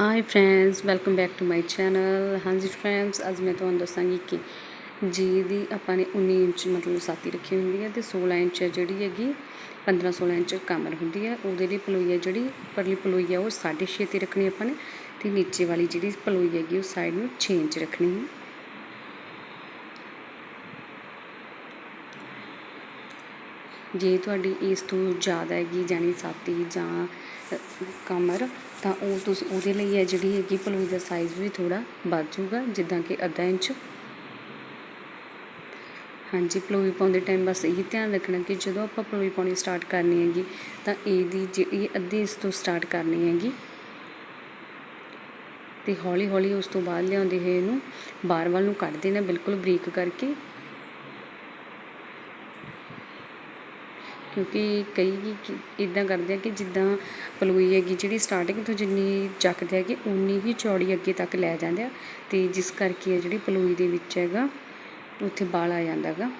Hi friends welcome back to my channel ਹਾਂਜੀ friends ਅੱਜ ਮੈਂ ਤੁਹਾਨੂੰ ਦੱਸਾਂਗੀ ਕਿ ਜੀ ਦੀ ਆਪਾਂ ਨੇ 19 ਇੰਚ ਮਤਲਬ ਸਾਤੀ ਰੱਖੀ ਹੁੰਦੀ ਹੈ ਤੇ 16 ਇੰਚ ਜਿਹੜੀ ਹੈਗੀ 15 16 ਇੰਚ ਕਮਰ ਹੁੰਦੀ ਹੈ। ਉਹਦੇ ਲਈ ਪਲੋਈ ਹੈ ਜਿਹੜੀ, ਪਰਲੀ ਪਲੋਈ ਹੈ ਉਹ 6.5 ਤੇ ਰੱਖਣੀ ਆਪਾਂ ਨੇ ਤੇ ਨੀਚੇ ਵਾਲੀ ਜਿਹੜੀ ਪਲੋਈ ਹੈਗੀ ਉਹ ਸਾਈਡ ਨੂੰ 6 ਇੰਚ ਰੱਖਣੀ ਹੈ। ਜੇ ਤੁਹਾਡੀ ਇਸ ਤੋਂ ਜ਼ਿਆਦਾ ਹੈਗੀ ਜਾਨੀ ਸਾਤੀ ਜਾਂ ਕਮਰ, ਤਾਂ ਉਹ ਤੁਸੀਂ, ਉਹਦੇ ਲਈ ਹੈ ਜਿਹੜੀ ਹੈਗੀ ਪਲੋਈ ਦਾ ਸਾਈਜ਼ ਵੀ ਥੋੜਾ ਵੱਧ ਜਾਊਗਾ, ਜਿੱਦਾਂ ਕਿ ਅੱਧਾ ਇੰਚ। ਹਾਂਜੀ ਪਲੋਈ ਪਾਉਂਦੇ ਟਾਈਮ ਬਸ ਇਹ ਧਿਆਨ ਰੱਖਣਾ ਕਿ ਜਦੋਂ ਆਪਾਂ ਪਲੋਈ ਪਾਉਣੀ ਸਟਾਰਟ ਕਰਨੀ ਹੈਗੀ, ਤਾਂ ਇਹਦੀ ਜਿਹੜੀ ਅੱਧੇ ਇਸ ਤੋਂ ਸਟਾਰਟ ਕਰਨੀ ਹੈਗੀ। ਤੇ ਹੌਲੀ ਹੌਲੀ ਉਸ ਤੋਂ ਬਾਅਦ ਲਿਆਉਂਦੇ ਹੋਏ ਇਹਨੂੰ ਬਾਹਰ ਵੱਲ ਨੂੰ ਕੱਢ ਦੇਣਾ ਬਿਲਕੁਲ ਬਰੀਕ ਕਰਕੇ। ਕਿਉਂਕਿ ਕਈ ਇੱਦਾਂ ਕਰਦੇ ਆ ਕਿ ਜਿੱਦਾਂ ਪਲੋਈ ਹੈਗੀ ਜਿਹੜੀ ਸਟਾਰਟਿੰਗ ਤੋਂ ਜਿੰਨੀ ਚੱਕਦੇ ਹੈਗੇ ਉਨੀ ਹੀ ਚੌੜੀ ਅੱਗੇ ਤੱਕ ਲੈ ਜਾਂਦੇ ਆ ਤੇ ਜਿਸ ਕਰਕੇ ਆ ਜਿਹੜੀ ਪਲੋਈ ਦੇ ਵਿੱਚ ਹੈਗਾ, ਉੱਥੇ ਬਾਲ ਆ ਜਾਂਦਾ ਹੈਗਾ।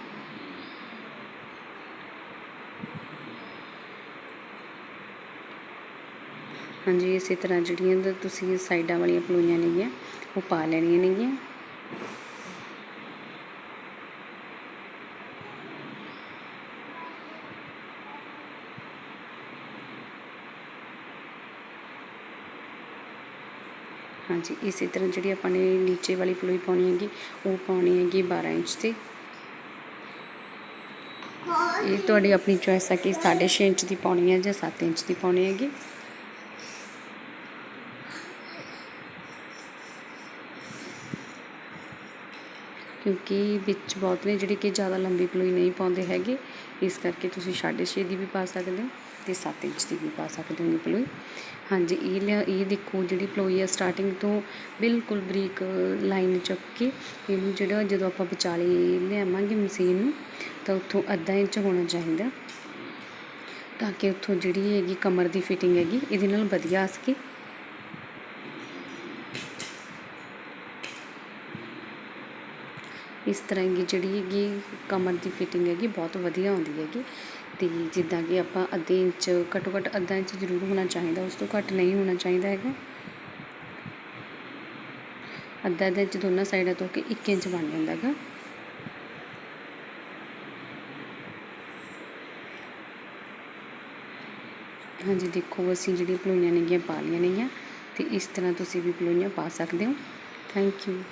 ਹਾਂਜੀ, ਇਸੇ ਤਰ੍ਹਾਂ ਜਿਹੜੀਆਂ ਤੁਸੀਂ ਸਾਈਡਾਂ ਵਾਲੀਆਂ ਪਲੋਈਆਂ ਨੇਗੀਆਂ, ਉਹ ਪਾ ਲੈਣੀਆਂ ਨੇਗੀਆਂ। ਹਾਂਜੀ, ਇਸੇ ਤਰ੍ਹਾਂ ਜਿਹੜੀ ਆਪਾਂ ਨੇ ਨੀਚੇ ਵਾਲੀ ਪਲੋਈ ਪਾਉਣੀ ਹੈਗੀ, ਉਹ ਪਾਉਣੀ ਹੈਗੀ 12 ਇੰਚ ਤੇ। ਇਹ ਤੁਹਾਡੀ ਆਪਣੀ ਚੋਇਸ ਹੈ ਕਿ 6.5 ਇੰਚ ਦੀ ਪਾਉਣੀ ਹੈ ਜਾਂ 7 ਇੰਚ ਦੀ ਪਾਉਣੀ ਹੈਗੀ। ਕਿਉਂਕਿ ਵਿੱਚ ਬਹੁਤ ਨੇ ਜਿਹੜੇ ਕਿ ਜ਼ਿਆਦਾ ਲੰਬੀ ਪਲੋਈ ਨਹੀਂ ਪਾਉਂਦੇ ਹੈਗੇ, ਇਸ ਕਰਕੇ ਤੁਸੀਂ 6.5 ਦੀ ਵੀ ਪਾ ਸਕਦੇ ਹੋ। ਤੇ 7 ਇੰਚ ਦੀ ਵੀ ਪਾ ਸਕਦੇ ਹੋ ਪਲੋਈ ਹਾਂਜੀ, ਇਹ ਲਿਆ, ਇਹ ਦੇਖੋ ਜਿਹੜੀ ਪਲੋਈ ਹੈ ਸਟਾਰਟਿੰਗ ਤੋਂ ਬਿਲਕੁਲ ਬਰੀਕ ਲਾਈਨ ਚੱਕ ਕੇ ਇਹਨੂੰ ਜਿਹੜਾ ਜਦੋਂ ਆਪਾਂ ਵਿਚਾਲੇ ਲਿਆਵਾਂਗੇ ਮਸ਼ੀਨ ਨੂੰ, ਤਾਂ ਉੱਥੋਂ ਅੱਧਾ ਇੰਚ ਹੋਣਾ ਚਾਹੀਦਾ। ਤਾਂ ਕਿ ਉੱਥੋਂ ਜਿਹੜੀ ਹੈਗੀ ਕਮਰ ਦੀ ਫਿਟਿੰਗ ਹੈਗੀ, ਇਹਦੇ ਨਾਲ ਵਧੀਆ ਆ ਸਕੇ ਇਸ ਤਰ੍ਹਾਂ ਦੀ ਜਿਹੜੀ ਹੈਗੀ ਕਮਰ ਦੀ ਫਿਟਿੰਗ ਹੈਗੀ, ਬਹੁਤ ਵਧੀਆ ਆਉਂਦੀ ਹੈਗੀ। ਅਤੇ ਜਿੱਦਾਂ ਕਿ ਆਪਾਂ ਅੱਧੇ ਇੰਚ ਘੱਟੋ ਘੱਟ ਅੱਧਾ ਇੰਚ ਜ਼ਰੂਰ ਹੋਣਾ ਚਾਹੀਦਾ, ਉਸ ਤੋਂ ਘੱਟ ਨਹੀਂ ਹੋਣਾ ਚਾਹੀਦਾ ਹੈਗਾ। ਅੱਧਾ ਅੱਧਾ ਇੰਚ ਦੋਨਾਂ ਸਾਈਡਾਂ ਤੋਂ ਕਿ 1 ਇੰਚ ਬਣ ਜਾਂਦਾ ਹੈਗਾ। ਹਾਂਜੀ, ਦੇਖੋ ਅਸੀਂ ਜਿਹੜੀਆਂ ਪਲੋਈਆਂ ਨੇਗੀਆਂ ਪਾ ਲਈਆਂ ਨੇਗੀਆਂ, ਤੇ ਇਸ ਤਰ੍ਹਾਂ ਤੁਸੀਂ ਵੀ ਪਲੋਈਆਂ ਪਾ ਸਕਦੇ ਹੋ। Thank you